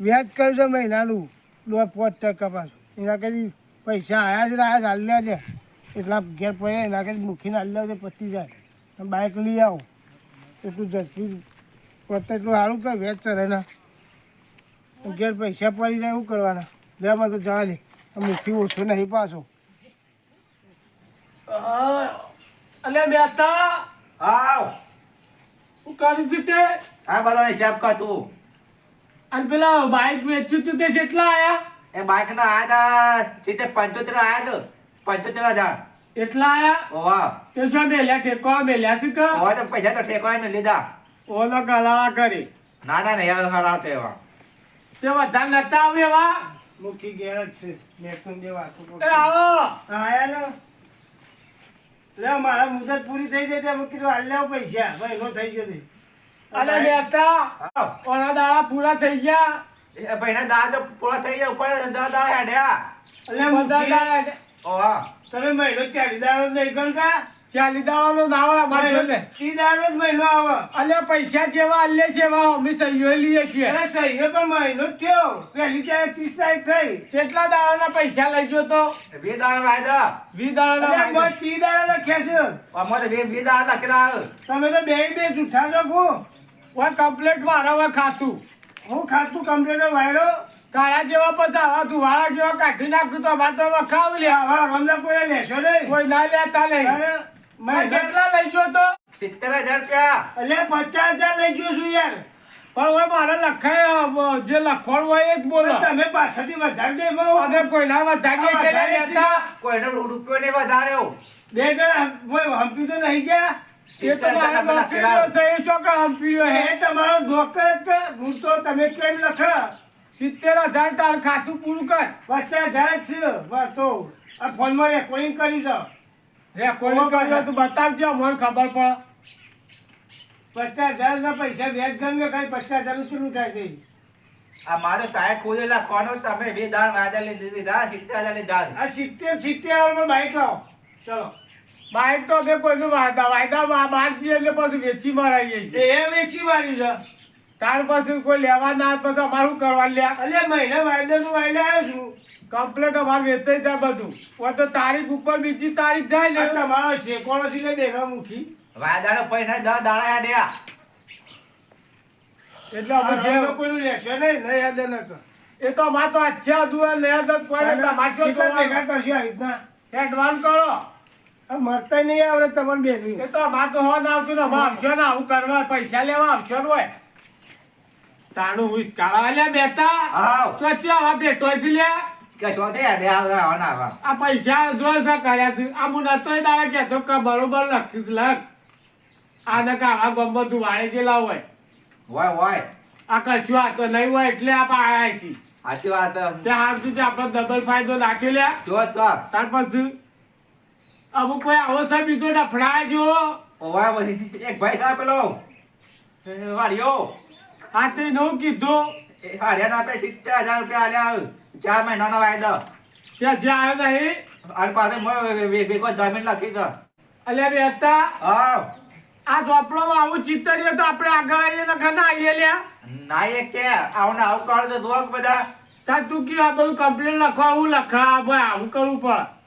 વ્યાજ કર્યું છે મહિનાનું. દોઢ પાંચ ટકા પાછું. એના કદી પૈસા આવ્યા છે ને આયા જ હાલ છે. એટલા ઘેર પડ્યા એના કદી મૂકીને હાલ્યા છે પતી જાય. બાઇક લઈ આવો. એટલું ઝડપી પોતે એટલું સારું કર વ્યાજ ચડે ના. ઘેર પૈસા પડી જાય શું કરવાના? લેવામાં તો જવા દે. મૂકી મુખી ઓછો નહીં પાછો. અલે બેટા. આવ. હું કરું જીતે આ બધાને હિસાબ કર તું. અને પેલા બાઇક વેચ્યું તું તે કેટલા આયા? એ બાઇક ના આયા તા સીધે પંચોતેર આયા તો. પંચોતેર હજાર. એટલા આયા? ઓવા તે શું મેલ્યા ઠેકો મેલ્યા છે કે? ઓવા તો પૈસા તો ઠેકો મેં લીધા. ઓલો ગલાળા કરી. ના ના ને યાર હરાવ તો એવા. તે વધારે નતા આવે એવા? મુખી ગેર જ છે. મેં બે વાતો. એ આવો. આયા ને લે મારા મુદત પૂરી થઈ જાય ત્યાં મૂકી હાલ લેવ પૈસા. મહિનો થઈ ગયો તે. અલે બેટા ઓના દાડા પૂરા થઈ ગયા. ભાઈના દાડા તો પૂરા થઈ ગયા ઉપર દસ દાડા હેડ્યા. અલે બધા દાડા ઓવા તમે મહિનો ચાલી દાડો નહીં ગણતા? ચાલી દાડાનો દાવા અમારે ત્રી દાડો જ મહિનો આવે. અલે પૈસા જેવા અલ્લે છે અમે સહીઓ લઈએ છીએ. અરે સહીઓ પણ મહિનો થયો. પહેલી ત્યારે ત્રીસ તારીખ થઈ. કેટલા દાડાના પૈસા લઈ ગયો તો બે દાળ વાયદા. વી વાયદા. ત્રી દાડા લખ્યા છે. અમારે બે બે દાળ લખેલા તમે તો બે બે જૂઠા છો ઓય કમ્પ્લેટ મારા હવે ખાતું. હું ખાતું કમ્પ્લેટ વાયરો. તારા જેવા પછી આવા વાળા જેવા કાઢી નાખ્યું તો અમારે તો વખાવ લે આવા રમઝા કોઈ લેશો નહીં. કોઈ ના લેતા નહીં. મેં જેટલા લઈ ગયો તો સિત્તેર હજાર રૂપિયા. એટલે પચાસ હજાર લઈ ગયો છું યાર. પણ હવે મારે લખાય જે લખવાનું હોય એ જ બોલો. તમે પાછળથી વધારે દે. અને કોઈના વધારે છે કોઈનો રૂપિયો નહીં વધાર્યો. બે જણા કોઈ હંપી તો નહીં ગયા? એ તો નોકરીનો છે ચોકડ હંપીયો હે. તમારો ધોકર જ હું તો તમે કેમ લખ? સિત્તેર હજાર તાર ખાતું પૂરું કર. પચાસ હજાર જ તો આ ફોનમાં રેકોર્ડિંગ કરી દો. રેકોર્ડિંગ કર્યો તું બતાવજે અમને ખબર પડે. પચાસ હજાર ના પૈસા વ્યાજ ગમે ખાલી પચાસ હજારનું થાય છે? આ મારો ટાયર ખોલેલા કોનો તમે બે દાળ વાયદા લીધી લીધા સિત્તેર હજાર લીધા. આ સિત્તેર સિત્તેર બાઈક લાવો. ચલો. બાઈક તો કે કોઈનું વાયદા વાયદા બા- બહાર એટલે પછી વેચી મરાઈએ છીએ. એ વેચી માર્યું છે. ત્યાર પછી કોઈ લેવા ના પછી અમારું કરવા લ્યા? અરે મહિને વાયદે નું વાયદા આવ્યો છું. કમ્પ્લેટ અમારે વેચાઈ જાય બધું. હોય તો તારીખ ઉપર બીજી તારીખ જાય ને. તમારો છે કોણ છે બેનો મૂકી. વાયદાનો પૈસા દસ દાડા હેડ્યા એટલે અમે જે કોઈ કોઈનું લેશે નહીં નહીં યાદ ન કર. એ તો અમારે તો અચ્છા દુઆ નહીં તો કોઈ ને તમારે શું કેટલા ભેગા આવી રીતના? એડવાન્સ કરો. આ મરતા નહીં આવડે તમારે બેન એ તો અમારે તો હોદ આવતું ને અમારે આવશો ને આવું કરવા પૈસા લેવા આવશો ને હોય. તાણું વિસ કાળા લે બેટા. આવ. તો ત્યાં હવે બેઠો છે લે. કે તે આવતા આવા આ પૈસા જો છે કર્યા છે. આ હું નતો દાડા કહેતો કે બરોબર લખીશ લખ. આને કાળા ગમો તું વાળે ગયેલા હોય. હોય હોય. આ કશું આ તો નહીં હોય એટલે આપણે આયા છીએ. સાચી વાત તે હાર સુધી આપણે ડબલ ફાયદો નાખી લે. જો તો. ત્યાર પછી અમુક કોઈ આવો સાહેબ બીજો ડફડા જો. ઓવા ભાઈ. એક ભાઈ થા પેલો. વાડિયો આ તે નો કીધું. એ હાડ્યા ના પે સિત્તેર હજાર રૂપિયા આલ્યા ચાર મહિનાનો વાયદો ત્યાં જે આવ્યો નહીં અને પાસે મેં વેગો જમીન લખી તો અલ્યા હતા. હા. આ ઝોપડામાં આવું ચિત્તરીએ તો આપણે આગળ આવીએ ને ઘણા આવીએ લ્યા ના એ કે આવું ને આવું કાઢ દો બધા. તા તું કયું આ બધું કમ્પ્લેન લખવા આવું લખા ભાઈ આવું કરવું પડે.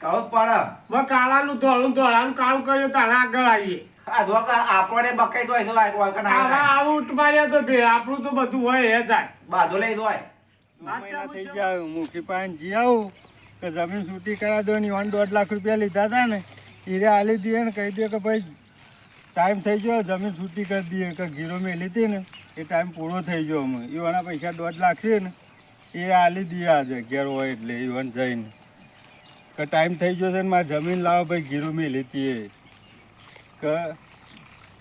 કહું પાડા. હવે કાળાનું ધોળું ધોળાનું કાળું કર્યું તારે આગળ આવીએ. આ દુઆ કા આપણે બકાઈ દોય તો આ કના આવા આવું ઉઠવાડ્યા તો ભેળ આપણું તો બધું હોય એ જાય. બાધો લઈ દોય મહિના થઈ ગયા મુખી પાન જી આવું કે જમીન છૂટી કરા દો ની વન દોઢ લાખ રૂપિયા લીધા હતા ને હીરે આલી દઈએ ને કહી દે કે ભાઈ ટાઈમ થઈ ગયો જમીન છૂટી કરી દઈએ કે ગીરો મેલી હતી ને એ ટાઈમ પૂરો થઈ ગયો અમે. એવાના પૈસા દોઢ લાખ છે ને એ આલી દઈએ આજે ઘેર હોય એટલે ઈવન જઈને. કે ટાઈમ થઈ ગયો છે ને મારે જમીન લાવો ભાઈ ગીરો મેં લેતી એ. કે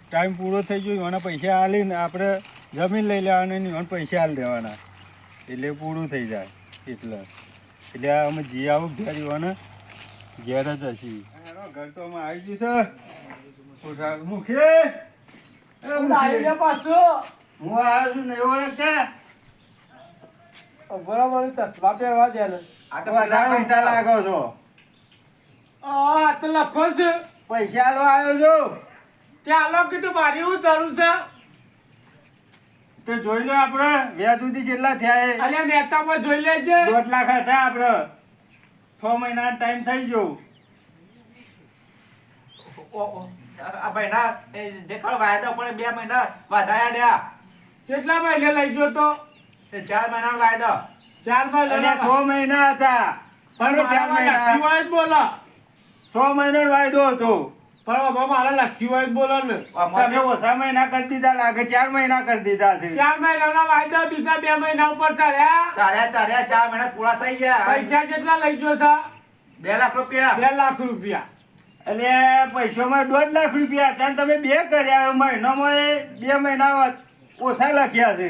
ટાઈમ પૂરો થઈ ગયો એના પૈસા હાલીને આપણે જમીન લઈ લેવાના ને એવાના પૈસા હાલ દેવાના. એટલે પૂરું થઈ જાય એટલે. એટલે અમે જી આવું ઘેર જોવાને ઘેર જ હશી. ઘર તો અમે આવી ગયું છે. પાછું. હું આવ્યો છું નહીં ઓળખતા બરાબર ચશ્મા પહેરવા દે ને. આ તો વધારે પૈસા લાગો છો. આ તો લખો છે પૈસા લો આવ્યો છો? ત્યાં લો કીધું મારી હું ચાલુ છે? તો જોઈ લો આપણે વ્યાજ સુધી કેટલા થયા અલ્યા મહેતામાં જોઈ લેજે. દોઢ લાખ હતા આપણે છ મહિના ટાઈમ થઈ ગયો. ઓ, ઓ, આ મહિના જે ખરો વાયદો પડે બે મહિના વધાર્યા ડ્યા. કેટલા મહિને લઈ ગયો તો? ચાર મહિનાનો વાયદો. ચાર મહિના છ મહિના હતા. પણ ચાર મહિના. બોલો. છ મહિનો વાયદો હતો. પણ આમાં મારે લખ્યું હોય બોલો ને. તમે ઓછા મહિના કરી દીધા લાગે ચાર મહિના કરી દીધા છે. ચાર મહિનાના વાયદા બીજા બે મહિના ઉપર ચડ્યા ચાલ્યા ચાલ્યા ચાર મહિના પૂરા થઈ ગયા. પૈસા કેટલા લઈ ગયો છે? બે લાખ રૂપિયા. બે લાખ રૂપિયા. એટલે પૈસામાં દોઢ લાખ રૂપિયા હતા તમે બે કર્યા મહિનામાં બે મહિના ઓછા લખ્યા છે.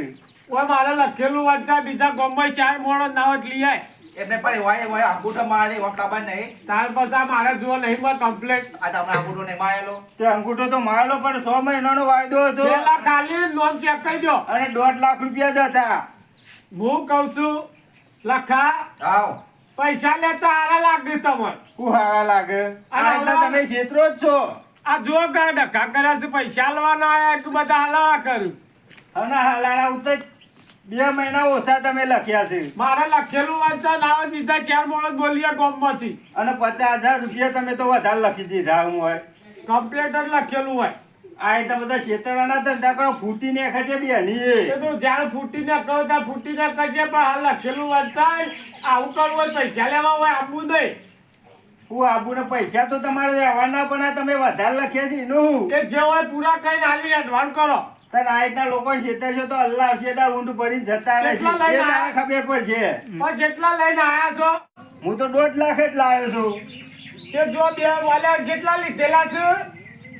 ઓય મારે લખેલું વાંચા બીજા ગામમાં ચાર મોણો નાવટ લઈ આય. એમને પણ એવા હોય અંગૂઠો મારે એવા ખબર નહીં. તાર પછી આ મારે જુઓ નહીં માં કમ્પ્લેટ આ તમને અંગૂઠો નહીં મારેલો. તે અંગૂઠો તો મારેલો પણ સો મહિનાનો વાયદો હતો. પેલા ખાલી નોમ ચેક કરી દો. અને દોઢ લાખ રૂપિયા જ હતા. હું કહું છું લખા આવ. પૈસા લેતા હારા લાગે તમને. હું હારા લાગે? આ રીતના તમે ક્ષેત્રો જ છો? આ જો કા ડખા કર્યા છે પૈસા લેવાના આયા કે બધા હલાવા કરીશ. અને હાલાલા ઉતર બે મહિના ઓછા તમે લખ્યા છે. મારે લખેલું વાંચા નાવ બીજા ચાર મોણસ બોલીએ ગામમાંથી. અને પચાસ હજાર રૂપિયા તમે તો વધારે લખી દીધા હું હોય. કમ્પ્લેટ લખેલું હોય. આ તો બધા છેતરાના ધંધા કરો ફૂટી ને ખજે બેની એ. તો જ્યારે ફૂટીને કહો ત્યારે ફૂટીને કરજે પણ હાલ લખેલું વાંચાય આવું કરવું હોય પૈસા લેવા હોય આપવું નહીં હું આબુને પૈસા તો તમારે વ્યવહારના પણ આ તમે વધારે લખ્યા છે એનું હું? એ જે પૂરા કઈ આલી એડવાન્સ કરો. તને આ રીતના લોકો છેતરશો તો અલ્લાહ શેદાર ઊંડ પડીને જતા રહેશે? ખબર પડશે. પણ જેટલા લઈને આયા છો હું તો દોઢ લાખ જ લાવ્યો છું. તે જો બે વાલ્યા જેટલા લીધેલા છે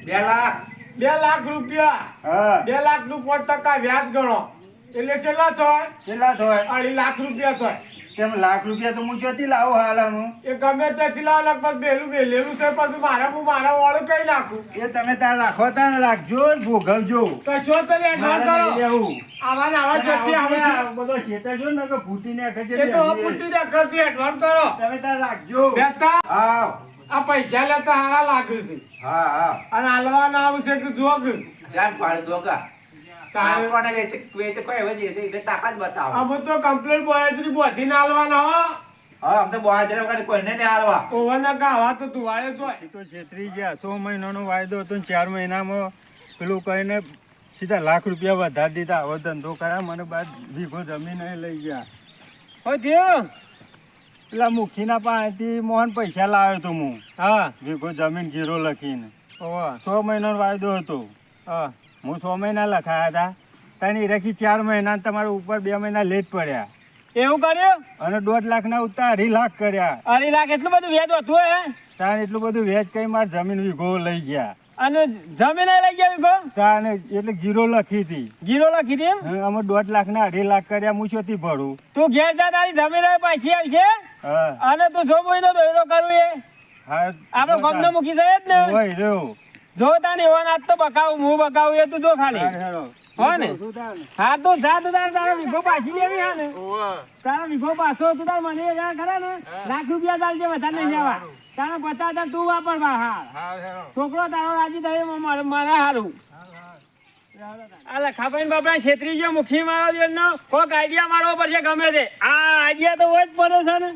બે લાખ? બે લાખ રૂપિયા. હા. બે લાખનું પાંચ ટકા વ્યાજ ગણો. એટલે છેલ્લા થાય કેટલા થાય અઢી લાખ રૂપિયા થાય તેમ લાખ રૂપિયા તો હું ચોથી લાવું હાલ હું? એ ગમે ત્યાંથી લાવો લગભગ બેલું બેલેલું છે પછી મારા હું મારા વાળું કઈ નાખું? એ તમે તાર રાખો તાર રાખજો ને ભોગવજો. તો તને એડવાન્સ કરો. આવા. આવા જતી આવે બધો છે જો ને કે ફૂટીને ને છે એ તો. ફૂટી કરતી એડવાન્સ કરો. તમે તાર રાખજો. બેતા આવ. આ પૈસા લેતા હારા લાગે છે. હા હા. અને હાલવા ના આવશે કે જોગ? ચાર પાડી દોગા. આપણને વેચે વેચે કોઈ એટલે તાકાત બતાવો. અમે તો બોધી હો. હા આમ તો બોહાજર વગર કોઈને નહીં હાલવા ઓવરના ગાવા તો તુવાળે જોય એ તો છેતરી ગયા. સો મહિનાનો વાયદો હતો ને ચાર મહિનામાં પેલું કહીને સીધા લાખ રૂપિયા વધારી દીધા. હવે ધંધો કર્યા મને બાદ વીઘો જમીન લઈ ગયા. હો થયો? પેલા મુખીના પાસેથી મોહન પૈસા લાવ્યો હતો હું. હા. વીઘો જમીન ગીરો લખીને. સો મહિનાનો વાયદો હતો. હા. હું છ મહિના લખાયા હતા. તને રાખી ચાર મહિના તમારા ઉપર બે મહિના લેટ પડ્યા. એવું કર્યું? અને દોઢ લાખના ઉતા અઢી લાખ કર્યા. અઢી લાખ એટલું બધું વેચ હતું હે? તારે એટલું બધું વેચ કઈ માર જમીન વીઘો લઈ ગયા. અને જમીન લઈ ગયા વિકો તાને એટલે ગીરો લખી હતી. ગીરો લખી હતી અમે દોઢ લાખના અઢી લાખ કર્યા હું શોથી ભરું. તું ઘેર જા તારી જમીન પાછી આવશે. હા. અને તું જો મહિનો દોયડો કરવું એ. હા આપડે ગમનો મૂકી જાય જ ને. હોય રહ્યો. જો તાને ઓન નાચ તો બકાવું હું બકાવું એ તો જો ખાલી. હો ને? હા તો જા તો તાર તારો વિગો પાછી લેવી હા ને. તારો વિગો પાછો તું તાર મને જા ખરા ને. લાખ રૂપિયા ચાલજે વધારે નહીં જવા. તારા પચાસ હજાર તું વાપર બા હા. છોકરો તારો રાજી થયો મારે મારે હારું. આ લખાભાઈ બાપા છેતરી ગયો મુખી મારો જેલનો. કોક આઈડિયા મારવો પડશે ગમે તે. આ આઈડિયા તો હોય જ પડે છે ને.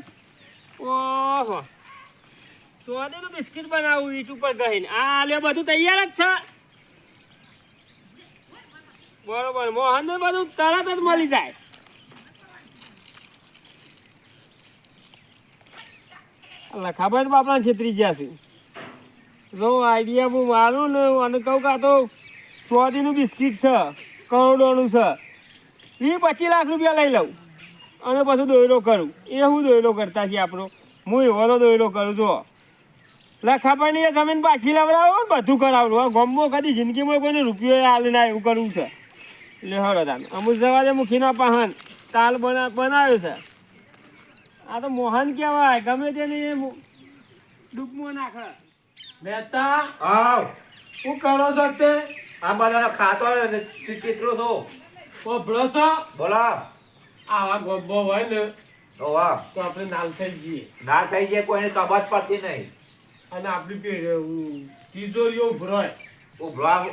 ઓહો. સોદેનું બિસ્કિટ બનાવું, ઈટ ઉપર ગહીને. આ લે બધું તૈયાર જ છે. બરોબર મોહન બધું તરત જ મળી જાય. લખાભાઈ બાપા છેતરી ગયા છે જો આઈડિયા હું મારું ને અને કહું કાં તો સ્વાદીનું બિસ્કિટ છે, કરોડોનું છે. એ પચીસ લાખ રૂપિયા લઈ લઉં અને પછી દોયડો કરું. એ હું દોયડો કરતા છીએ આપણો. હું એવો દોયડો કરું જો લખાભાઈની જમીન પાછી લેવડાવો ને બધું કરાવડું હવે ગમો કદી જિંદગીમાં કોઈને રૂપિયો હાલ ના એવું કરવું છે. એટલે હળો તમે અમુક જવાજે મુખીના પહાન. તાલ બના બનાવ્યો છે. આ તો મોહન કહેવાય ગમે તેની ડૂબમાં નાખે. મહેતા આવ. શું કરો છો તે? આ બધાનો ખાતો ચીકરો છો ઓ ભળો છો. બોલો. આવા ગોબો હોય ને તો વાહ તો આપણે નાલ થઈ જઈએ. ના થઈ જઈએ કોઈને કબાત પડતી નહીં. અને આપણી તિજોરીઓ ઉભરાય ઉભરો આવ,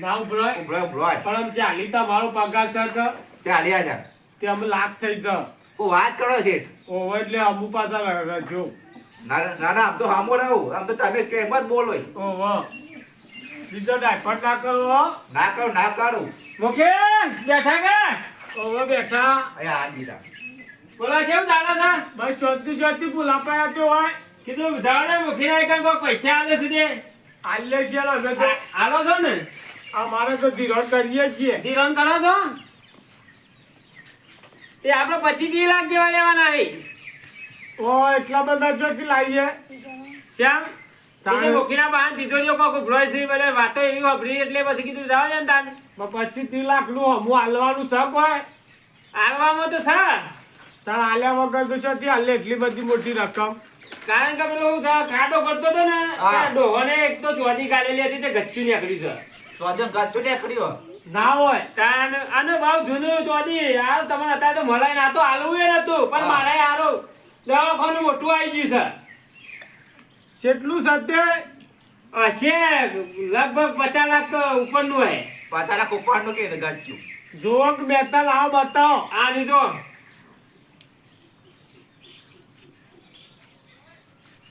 ના ઉભરાય ઉભરો ઉભરો પણ આમ ચાલી તમારો પગાર છે ચાલી આજા તે અમે લાખ થઈ જ હું વાત કરો છે ઓહો એટલે અમુ પાછા જો ના ના આમ તો રહું. આમ તો તમે કેમ જ બોલો ઓહો. બીજો ડાયફટ ના કરો. ના કરું ના કરું. ઓકે બેઠા કે? ઓહો બેઠા. અહીંયા આ દીધા. બોલા કેવું ચાલે છે ભાઈ ચોથી ચોથી ભૂલા પડ્યા હોય. કીધું જાણે મુખી ના એકન કોઈ પૈસા આલે છે તે. આલ્ય છે અમે તો આલો છો ને? અમારે તો ધિરાણ કરીએ છીએ. ધિરાણ કરો છો? તે આપણે પચીસ ત્રીસ લાખ જેવા લેવાના છે. ઓ એટલા બધા ચોથી લાવીએ. શ્યામ તારે મુખીના બહાર તિજોરીઓ કોક ઉભરોય છે એટલે વાતો એવી વાપરી એટલે પછી કીધું જવા ને તાને પચીસ ત્રીસ લાખનું હું હાલવાનું શક હોય. હાલવામાં તો સર તાર આલ્યા વગર તો ચોથી હાલે એટલી બધી મોટી રકમ. કારણ કે પેલો હું ખાડો કરતો હતો ને ડોહોને એક તો ચોદી કાઢેલી હતી તે ગચ્ચું નીકળી છે. ચોદન ગચ્ચું નીકળ્યો ના હોય. કારણ આને ભાવ જૂનો ચોદી આ તમારે અત્યારે તો મળાય ના તો હાલવું એ નતું પણ મારે હારું. દવાખાનું મોટું આવી ગયું છે. કેટલું સત્ય હશે. લગભગ પચાસ લાખ ઉપરનું હે પચાસ લાખ ઉપરનું કે ગચ્ચું? જોક બેતા લાવો બતાવો. આ લીધો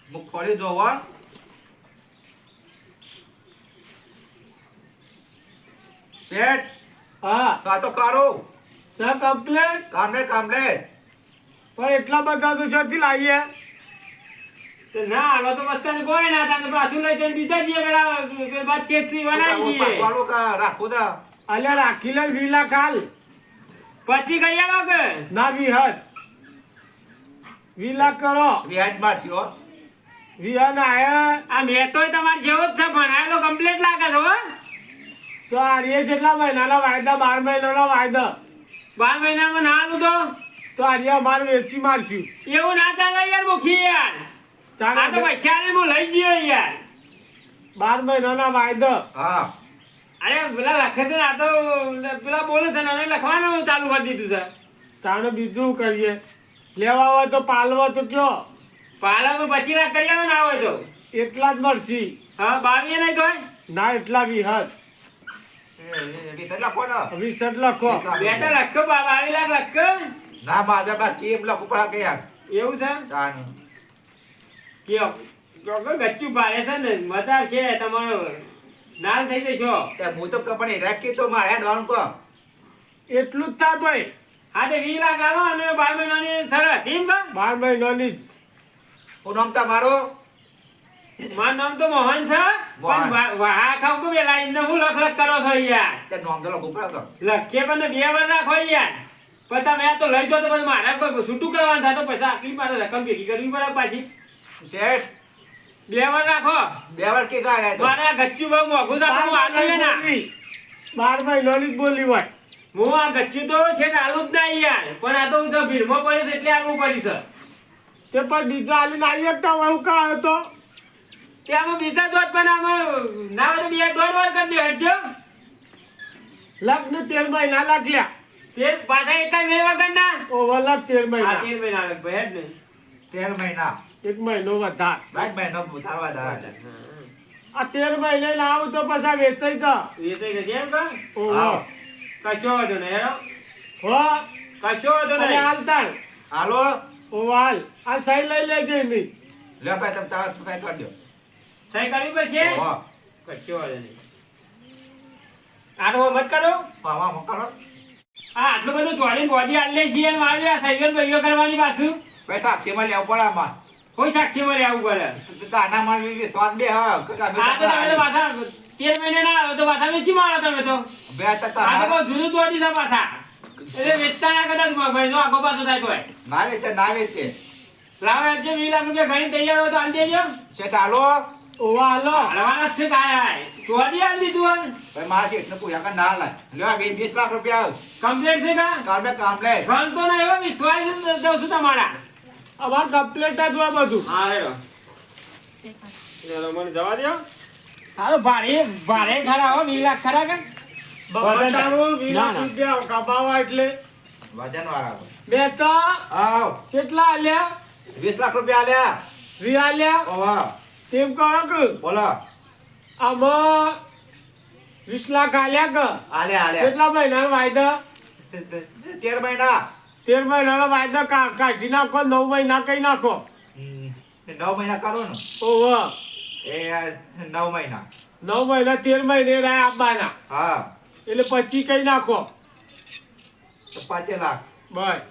મગફળી જોવો શેઠ હા તો આ તો કરું સર કમ્પ્લેટ કામલે કામલે પણ એટલા બધા તો જતી લાવીએ. તો ના તો બસ્તાને કોઈ ના પાછું લઈ જઈને બીજા જઈએ પેલા બાદ ચેકસી બનાવી દઈએ પાકવાનું કા રાખું તા અલ્યા રાખી લે વી લાખ પછી કરી આવો કે ના વિહત વી કરો. વ્યાજ મારશી હો વિહન આયા. આ મેં તોય તમારે જેવો જ છે ભણાયેલો કમ્પ્લીટ લાગે છે હો. તો આર્ય કેટલા મહિનાના વાયદા બાર મહિનાના વાયદા. બાર મહિનામાં ના આલું તો? તો આર્ય અમારે વેચી મારશું. એવું ના ચાલે યાર મુખી યાર. આ તો પૈસા હું લઈ ગયો યાર. બાર મહિનાના વાયદા. હા. અરે પેલા લખે છે ને આ તો પેલા બોલે છે ને લખવાનું ચાલુ કરી દીધું છે. તાણે બીજું કરીએ. લેવા હોય તો પાલવા તો કયો? પાલક પચી લાખ કરી આવે ના હોય તો? એટલા જ મળશી. હા બાવીએ નહીં તો ના એટલા બી એ એ રીતેલ લખો. ને બે તો લખો બા- બાવીસ લાખ લખો. ના મારા બા કેમ લખું પડે કે યાર એવું છે? કયો ગચ્ચું પાડે છે ને મજા છે તમારો. નાલ થઈ જશો. હું તો કપડે રાખી તો મારે હેડવાનું કો એટલું જ થાય ભાઈ. હા તે વી લાખ આવો અને બાર મહિનાની સરસ બાર મહિનાની જ. હું નામ તમારું મારું? નામ તો મોહન છે. પણ વાહા ખાવ કે પેલા એમને હું લખ લખ કરો છો યાર? તે નામ તો લખું પડે તો. લખીએ પણ બે વાર રાખો યાર. પણ તમે આ તો લઈ જાઓ તો પછી મારે કોઈ છૂટું કરવાનું થાય તો પૈસા આટલી મારે રકમ ભેગી કરવી પડે પાછી. શેઠ બે વાર રાખો. બે વાર કીધા તો. મારે આ બહુ મોંઘું છે પણ હું આલું જ ના. બાર ભાઈ જ બોલી હોય. હું આ ગચ્ચું તો છે ને આલું જ ના યાર. પણ આ તો હું તો ભીડમાં પડ્યો છે એટલે આલવું પડી છે. તે પણ બીજા આલીને આવી એકતા હું કા કાં હતો. ત્યાંમાં બીજા દોત પણ આમાં ના તો બે દોઢ વાર કરી દે હટજો. લગ્ન તેર મહિના લાગ્યા. તે પાછા એક મેળવા કર ના. ઓવર તેર આ મહિના તેર મહિના લાગ ભાઈ હેડ ને. તેર મહિના. એક મહિનો વધાર. બાદ મહિનો ઉતારવા દા આ તેર મહિને લાવ તો પાછા વેચાઈ જા વેચાઈ જશે એમ કા ઓહો. કશો વાંધો નહીં હો. કશો વાંધો નહીં. હાલતા હાલો. ઓ હાલ આ સહી લઈ લેજે એની. લે ભાઈ તમે તમારા સહી કરી દો સહી કરવી પડશે? ઓહો. કચ્યો નહીં. આનો મત કરો. પાવા મોકલો આ આટલું બધું જોડીને બોડી આલે છીએ ને મારે આ સહી ભાઈઓ કરવાની પાછું. પૈસા સાક્ષીમાં લેવું પડે આમાં. કોઈ સાક્ષીમાં લેવું પડે? તાના માં વિશ્વાસ બે હા તમે પાછા તેર મહિને ના આવે તો પાછા વેચી મારો તમે તો. બે તો જૂનું તોડી છે પાછા. એટલે વેચતા ના કદાચ નો આગો પાછો થાય તોય. ના વેચે ના વેચે લાવો એટલે વીસ લાખ રૂપિયા ઘણી તૈયાર હોય તો આલી દેજો. છે ચાલો ઓવા હાલો. હાલવાના છે કાંઈ ચોરી આલી દીધું હોય ભાઈ મારા શેઠને પૂછ્યા કે ના લાય. લ્યો આ વીસ વીસ લાખ રૂપિયા કમ્પ્લેટ છે કા? કામે ફોન તો ના એવો વિશ્વાસ દઉં છું તમારા. અમાર કમ્પ્લેટ જ હોય બધું. હા હેરો મને જવા દો હાલો ભારે ભારે ખરા હો વીસ લાખ ખરા કે? કમાવા એટલે. વજન વાળા બે તો આવ. કેટલા આલ્યા? વીસ લાખ રૂપિયા આલ્યા. વી આલ્યા? ઓવા તેમ કહો બોલો. આમાં વીસ લાખ આલ્યા કે? આલે આલે કેટલા મહિનાનો વાયદો? તેર મહિના. તેર મહિનાનો વાયદો કા- કાઢી નાખો નવ મહિના કઈ નાખો. નવ મહિના કરો ને. ઓહ એ નવ મહિના. નવ મહિના તેર મહિને રાય આપવાના. હા. એટલે પચી કઈ નાખો? પાંચે લાખ. બસ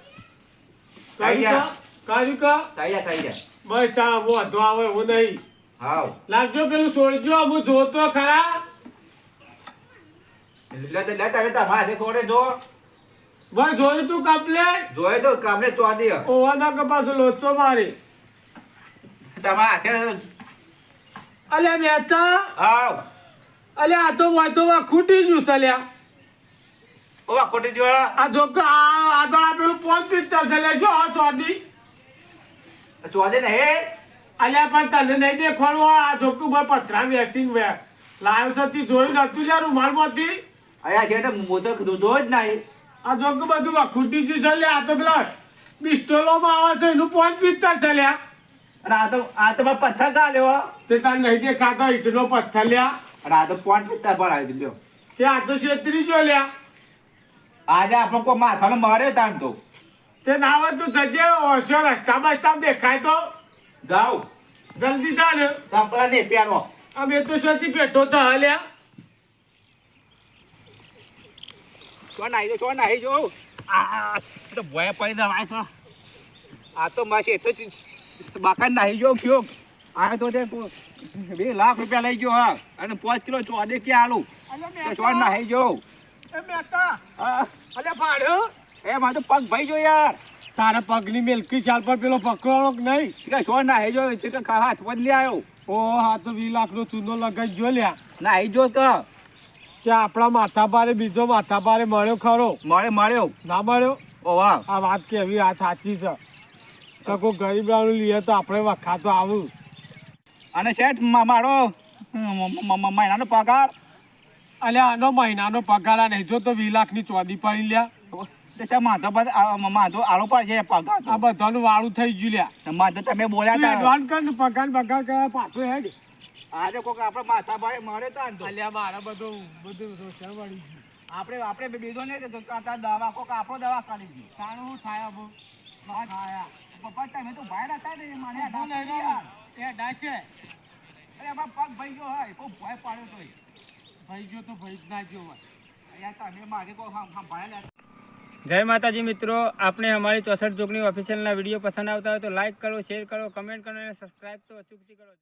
બસ હું આવે નહીં. હાવ. લાગજો પેલું છોડજો હું જોતો ખરા. લે તો લે તમે તમારા હાથે થોડે જો. બસ જોયું તું કમ્પ્લેટ જોયું તો કામને ચોદી ઓવાના કપાસ લોચો મારી. તમારા હાથે અલ્યા મહેતા હાવ. અલ્યા આ તો વાતો વા ખૂટી ગયું છે અલ્યા. ઓ ખોટી જો આ જો આ આ તો આ પેલું પોન પિત્તર છે લે જો આ ચોદી ચોદી ને હે? અલ્યા પણ તને નહીં દેખવાનું આ જોકું ભાઈ પથરાની વેટિંગ વે લાઈવ સતી જોયું નતું લ્યા રૂમાલમાંથી. અયા છે મો તો જોજો જ નહીં. આ જોકું બધું વખૂટી ગયું છે લે આ તો પેલા પિસ્તોલોમાં આવે છે એનું પોન પિત્તર છે લ્યા. અને આ તો આ તો પથ્થર ગાલ્યો તે તને નહીં દેખાતો ઈટનો પથ્થર લ્યા. અને આ તો પોઈન્ટ પથ્થર પર આવી દીધો તે આ તો છેતરી જો લ્યા. આજે આપણો કોઈ માથાનો માર્યો તાન તો. તે ના હોય તું જજે ઓછો રસ્તા બસ્તા દેખાય તો. જાઉં જલ્દી જા ને ચંપલા ને પહેરો બે તો શોથી પેટો તો હલ્યા ચો નાહી જો ચો નાહી જો આ તો ભોય પડી દવાય આ તો માસી એટલે બાકા નાહી જો કયો આ તો તે બે લાખ રૂપિયા લઈ ગયો હા. અને પાંચ કિલો ચોદે કે આલુ? તે ના નાહી જો અલ્યા ભાડ્યો એ મારો પગ ભાઈ જો યાર. તારા પગની મેલકી ચાલ પર પેલો પકડવાનો નહીં? નહીં ચીકા ના નાહી જો ચીકા હાથ બદલી આવ્યો. ઓ હા તો વી લાખ નો ચૂનો લગાઈ જો લ્યા. નાહી જો તો. કે આપણા માથા પારે બીજો માથા પારે મળ્યો ખરો. મળે મળ્યો. ના મળ્યો? ઓ વાહ. આ વાત કેવી આ સાચી છે. તો કોઈ ગરીબ લઈએ તો આપણે વખા તો આવું. અને શેઠ મારો મહિનાનો પગાર. અલ્યા આનો મહિનાનો પગાર આ નહીં જો તો વી લાખની ચોદી પડી લ્યા. માધો માધો પર છે પગાર આ બધાનું વાળું થઈ ગયું લ્યા. માધો તમે બોલ્યા હતા એડવાન્સ કર પગાર પગાર કરે પાછો હેડ. આજે કોક આપણે માથા ભાઈ મળે તો. અલ્યા મારા બધું બધું રોશન વળી ગયું આપણે આપણે બે બીજો નહીં દવા કોક આપણો દવા કરી તારું શું થાય પપ્પા તમે તો ભાઈ હતા ને મને અરે આમાં પગ ભાઈ ગયો હોય કોઈ ભય પાડ્યો તો ભાઈ જય માતાજી મિત્રો આપણે અમારી ચોસઠ જોગની ઓફિશિયલના વીડિયો પસંદ આવતા હોય તો લાઇક કરો શેર કરો કમેન્ટ કરો અને સબસ્ક્રાઈબ તો અચૂકથી કરો.